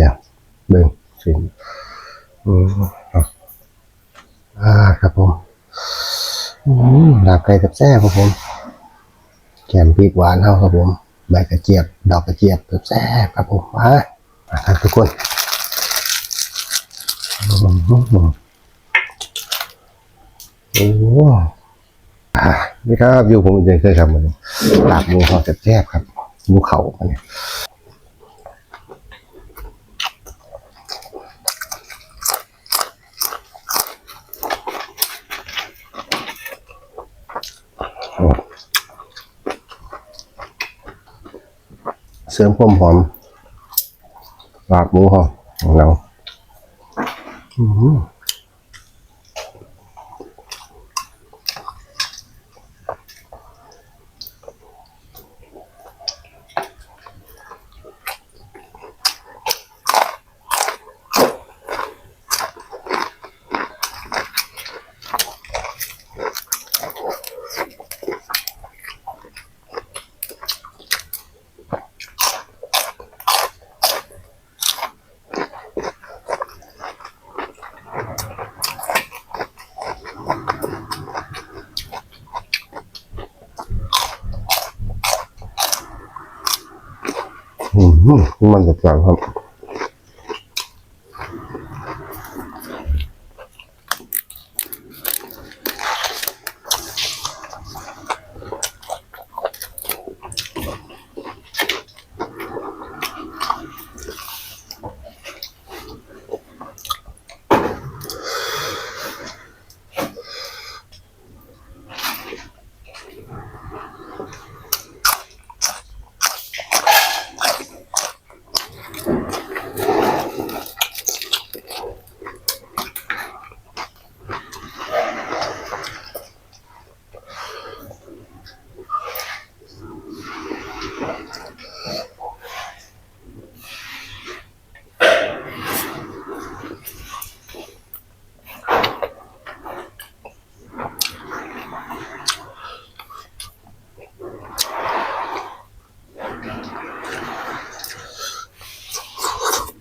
แล้วเบิ่งสินอืมเอาอ่าครับผมอืมลาบไก่กับแซ่บครับผมแกมพริกหวานเฮาครับผมใบกระเจี๊ยบ ดอกกระเจี๊ยบกับแซ่บครับผมมามาครับทุกคนอืมโอ้อ่านี่ครับอยู่ผมยังเคยทำมันลาบหมูเขาแซ่บๆครับหมูเขาอันนี้ เสริมความหอมลาบหมูหอมของเราอืม มันจะจังครับ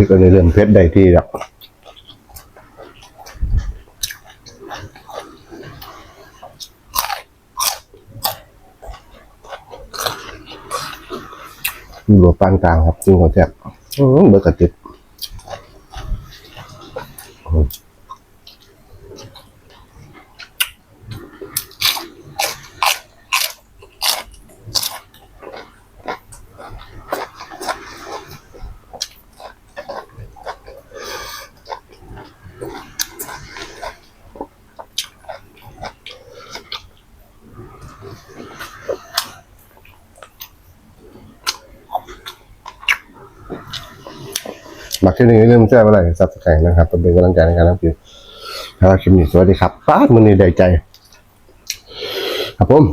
พี่ก็เลยเริ่มเพชรได้ที่แล้วอยู่ปานกลางครับจริงเขาแจ๊บเบอร์กระติดอืม มาที่นี่เริ่มแจ้งอะไรซับสไครต์นะครับเป็นกำลังใจในการทำคลิปถ้าคลิปนี้สวัสดีครับป้าดมันนี่ได้ใจ ครับผม